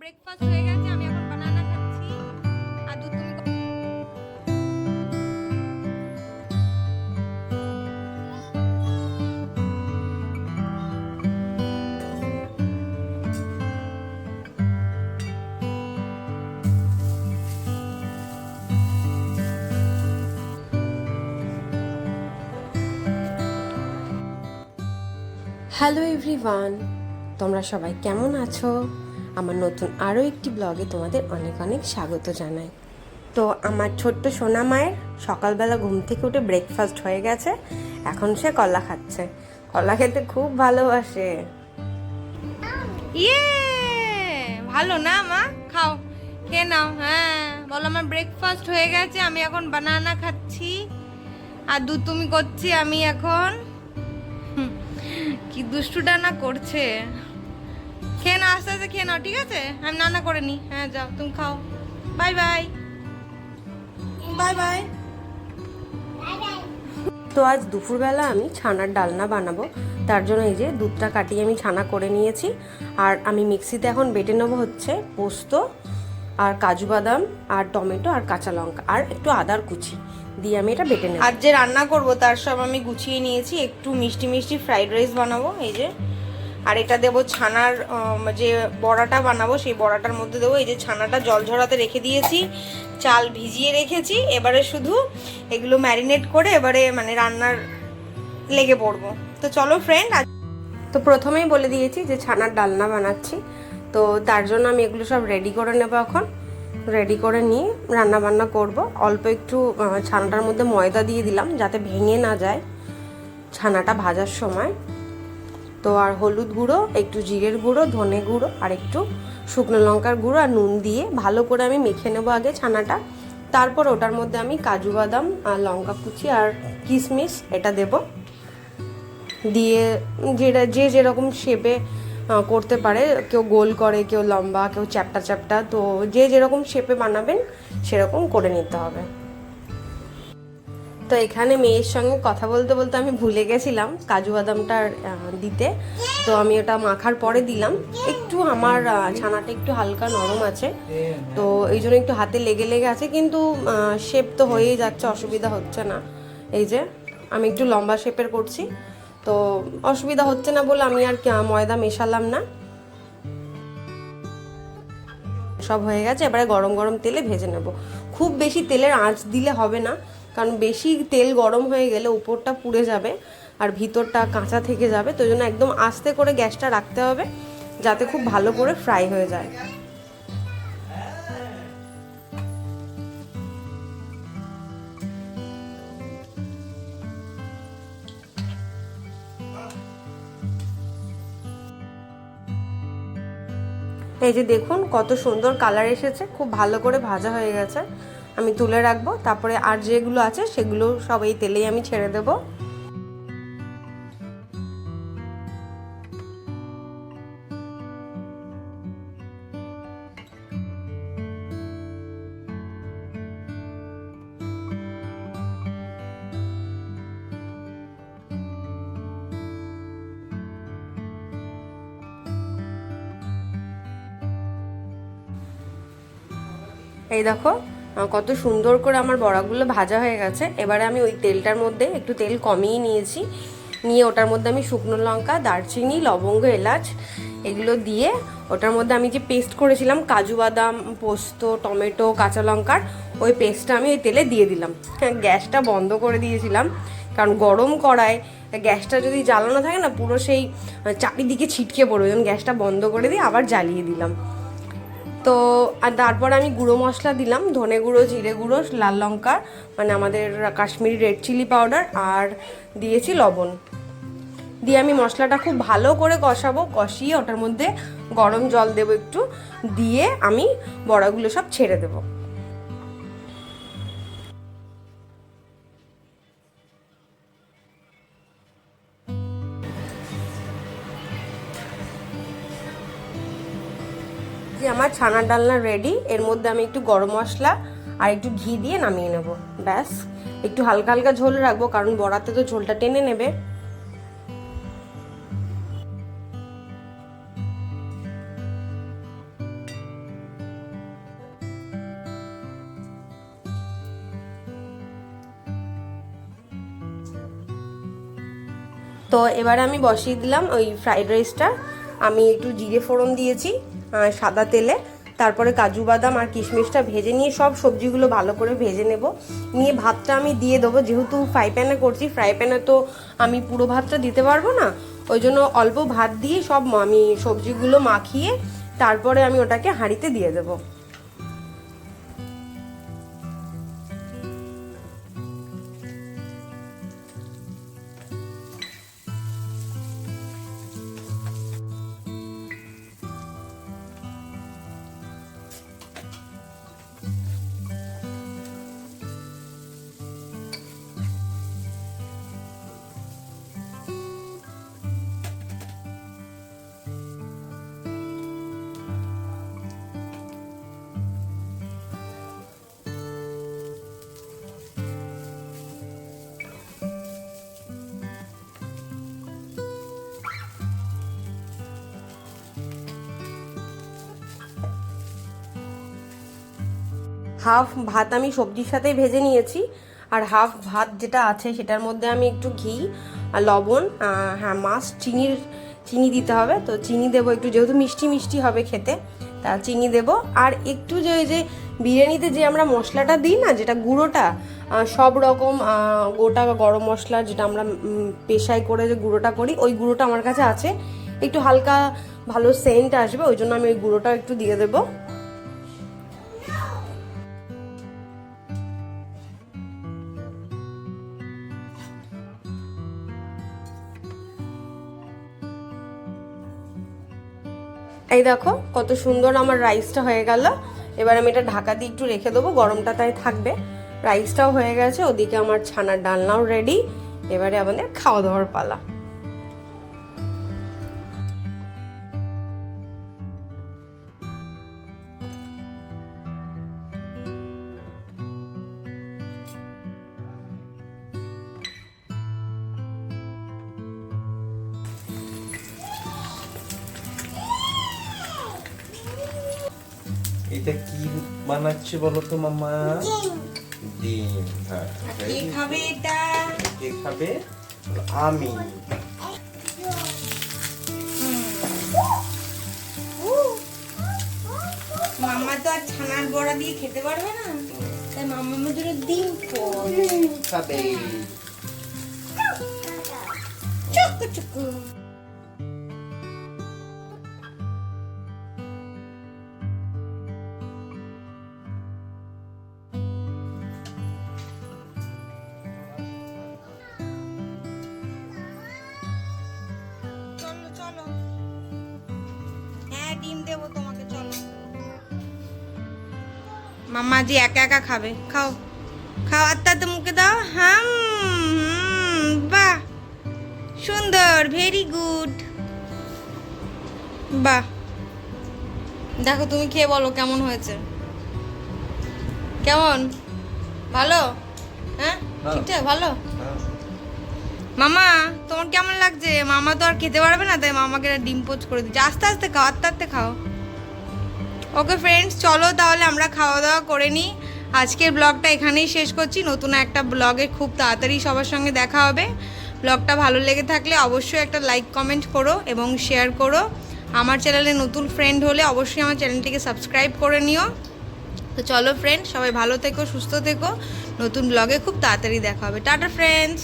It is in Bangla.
ব্রেকফাস্ট হয়ে গেছে, আমি এখন বানানা খাচ্ছি। আর দুধ তুমি হ্যালো এভরিওয়ান তোমরা সবাই কেমন আছো? আমার নতুন আরও একটি ব্লগে তোমাদের অনেক অনেক স্বাগত জানাই। তো আমার ছোট্ট সোনা মায়ের সকালবেলা ঘুম থেকে উঠে ব্রেকফাস্ট হয়ে গেছে, এখন সে কলা খাচ্ছে। কলা খেতে খুব ভালোবাসে। ইয়ে! ভালো না মা? খাও, খেয়ে নাও হ্যাঁ। বলো আমার ব্রেকফাস্ট হয়ে গেছে, আমি এখন বানানা খাচ্ছি। আর দুধ তুমি করছি আমি এখন। কি দুষ্টুটা না করছে। খেয়ে নাও আস্তে আস্তে খেয়ে নাও ঠিক আছে? আমি নানা করে নি হ্যাঁ যাও তুমি খাও। Bye bye. Bye bye. তো আজ দুপুরবেলা আমি ছানার ডালনা বানাবো। তার জন্য এই যে দুধটা কাটিয়ে আমি ছানা করে নিয়েছি। আর আমি মিক্সিতে এখন বেটে নেব হচ্ছে পোস্ত আর কাজু বাদাম আর টমেটো আর কাঁচা লঙ্কা আর একটু আদার কুচি দিয়ে আমি এটা বেটে নেব। আর যে রান্না করব তার সব আমি গুছিয়ে নিয়েছি। একটু মিষ্টি মিষ্টি ফ্রাইড রাইস বানাবো এই যে। আর এটা দেবো ছানার যে বড়াটা বানাবো, সেই বড়াটার মধ্যে দেবো। এই যে ছানাটা জল ঝরাতে রেখে দিয়েছি, চাল ভিজিয়ে রেখেছি, এবারে শুধু এগুলো ম্যারিনেট করে এবারে মানে রান্নার লেগে পড়ব। তো চলো ফ্রেন্ড তো প্রথমেই বলে দিয়েছি যে ছানার ডালনা বানাচ্ছি। তো তার জন্য আমি এগুলো সব রেডি করে নেব এখন। রেডি করে নিয়ে রান্না বান্না করব। অল্প একটু ছানাটার মধ্যে ময়দা দিয়ে দিলাম যাতে ভেঙে না যায়। ছানাটা ভাজার সময়। তো আর হলুদ গুঁড়ো, একটু জিরের গুঁড়ো, ধনে গুঁড়ো, আর একটু শুকনো লঙ্কার গুঁড়ো আর নুন দিয়ে ভালো করে আমি মেখে নেব আগে ছানাটা। তারপর ওটার মধ্যে আমি কাজু বাদাম আর লঙ্কা কুচি আর কিশমিশ এটা দেবো। দিয়ে যেটা, যে যেরকম শেপে করতে পারে, কেউ গোল করে, কেউ লম্বা, কেউ চ্যাপটা চ্যাপটা, তো যে যেরকম শেপে বানাবেন সেরকম করে নিতে হবে। তো এখানে মেয়ের সঙ্গে কথা বলতে বলতে আমি ভুলে গেছিলাম কাজু বাদামটা দিতে। তো আমি ওটা মাখার পরে দিলাম। একটু আমার ছানাটা একটু হালকা নরম আছে। তো এই জন্য একটু হাতে লেগে লেগে আছে, কিন্তু শেপ তো হয়েই যাচ্ছে, অসুবিধা হচ্ছে না। এই যে, আমি একটু লম্বা শেপের করছি। তো অসুবিধা হচ্ছে না বলে আমি আর ময়দা মেশালাম না। সব হয়ে গেছে, এবারে গরম গরম তেলে ভেজে নেব। খুব বেশি তেলের আঁচ দিলে হবে না। কারণ বেশি তেল গরম হয়ে গেলে উপরটা পুড়ে যাবে আর ভিতরটা কাঁচা থেকে যাবে, তো জন্য একদম আস্তে করে গ্যাসটা রাখতে হবে যাতে খুব ভালো করে ফ্রাই হয়ে যায়। এই যে দেখুন কত সুন্দর কালার এসেছে, খুব ভালো করে ভাজা হয়ে গেছে। আমি তুলে রাখব, তারপরে আর যেগুলো আছে সেগুলো সব এই তেলেই আমি ছেড়ে দেবো। এই দেখো কত সুন্দর করে আমার বড়াগুলো ভাজা হয়ে গেছে। এবারে আমি ওই তেলটার মধ্যে একটু তেল কমিয়ে নিয়েছি। নিয়ে ওটার মধ্যে আমি শুকনো লঙ্কা দারচিনি লবঙ্গ এলাচ এগুলো দিয়ে ওটার মধ্যে আমি যে পেস্ট করেছিলাম কাজু বাদাম পোস্ত টমেটো কাঁচা লঙ্কার ওই পেস্টটা আমি ওই তেলে দিয়ে দিলাম। হ্যাঁ, গ্যাসটা বন্ধ করে দিয়েছিলাম। কারণ গরম করায় গ্যাসটা যদি জ্বালানো থাকে না পুরো সেই চারিদিকে ছিটকে পড়বে। জন্য গ্যাসটা বন্ধ করে দিয়ে আবার জ্বালিয়ে দিলাম। তো, আর তারপর আমি গুঁড়ো মশলা দিলাম, ধনে গুঁড়ো, জিরে গুঁড়ো, লাল লঙ্কা মানে আমাদের কাশ্মীরি রেড চিলি পাউডার, আর দিয়েছি লবণ। দিয়ে আমি মশলাটা খুব ভালো করে কষাবো, কষিয়ে ওটার মধ্যে গরম জল দেবো একটু, দিয়ে আমি বড়াগুলো সব ছেড়ে দেবো। যে আমার ছানার ডালনা রেডি এর মধ্যে আমি একটু গরম মশলা আর একটু ঘি দিয়ে নামিয়ে নেব, ব্যাস। একটু হালকা হালকা ঝোল রাখব, কারণ বড়াতে তো ঝোলটা টেনে নেবে। তো এবারে আমি বসিয়ে দিলাম ওই ফ্রাইড রাইসটা আমি একটু জিরে ফোড়ন দিয়েছি। সাদা তেলে, তারপরে কাজু বাদাম আর কিশমিশটা ভেজে নিয়ে সব সবজিগুলো ভালো করে ভেজে নেব। নিয়ে ভাতটা আমি দিয়ে দেবো, যেহেতু ফ্রাই প্যানে করছি ফ্রাই প্যানে তো আমি পুরো ভাতটা দিতে পারব না, ওই জন্য অল্প ভাত দিয়ে সব আমি সবজিগুলো মাখিয়ে তারপরে আমি ওটাকে হাঁড়িতে দিয়ে দেবো। হাফ ভাত আমি সবজির সাথে ভেজে নিয়েছি। আর হাফ ভাত যেটা আছে সেটার মধ্যে আমি একটু ঘি, আর লবণ হ্যাঁ মাছ, চিনির, চিনি দিতে হবে। তো চিনি দেবো একটু, যেহেতু মিষ্টি মিষ্টি হবে খেতে, তা চিনি দেবো। আর একটু যে ওই যে বিরিয়ানিতে যে আমরা মশলাটা দিই না, যেটা গুঁড়োটা সব রকম গোটা গরম মশলা যেটা আমরা পেশায় করে যে গুঁড়োটা করি, ওই গুঁড়োটা আমার কাছে আছে। একটু হালকা ভালো সেন্ট আসবে, ওই জন্য আমি ওই গুঁড়োটা একটু দিয়ে দেবো। এই দেখো, কত সুন্দর আমার রাইসটা হয়ে গেল। এবার আমি এটা ঢাকা দিয়ে একটু রেখে দেবো, গরমটা তাই থাকবে। রাইসটাও হয়ে গেছে, ওদিকে আমার ছানার ডালনাও রেডি এবারে আমাদের খাওয়া দাওয়ার পালা। এটা কি বানাচ্ছে বলো তো মামা? ডিম। হ্যাঁ। কে খাবে এটা? কে খাবে? আমি। মাম্মা তো আর ছানার বড়া দিয়ে খেতে পারবে না। তাই মাম্মা আমাদের ডিম খাবে। চুকু চুকু মাম্মা জি একা একা খাবে। খাও। খাও আত্মা তো মুখে দাও। হাম বাহ। সুন্দর ভেরি গুড বাহ। দেখো তুমি খেয়ে বলো কেমন হয়েছে। কেমন? ভালো? হ্যাঁ? হ্যাঁ। ঠিকঠাক? ভালো? মামা তোমার কেমন লাগছে? মামা তো আর খেতে পারবে না তাই মামাকে ডিম পোচ করে দিচ্ছে। আস্তে আস্তে খাও আস্তে আস্তে খাও। ওকে ফ্রেন্ডস চলো তাহলে আমরা খাওয়া দাওয়া করে নিই। আজকের ব্লগটা এখানেই শেষ করছি। নতুন একটা ব্লগে খুব তাড়াতাড়ি সবার সঙ্গে দেখা হবে। ব্লগটা ভালো লেগে থাকলে অবশ্যই একটা লাইক কমেন্ট করো এবং শেয়ার করো। আমার চ্যানেলে নতুন ফ্রেন্ড হলে অবশ্যই আমার চ্যানেলটিকে সাবস্ক্রাইব করে নিও। তো চলো ফ্রেন্ড সবাই ভালো থেকো, সুস্থ থেকো। নতুন ব্লগে খুব তাড়াতাড়ি দেখা হবে। Tata friends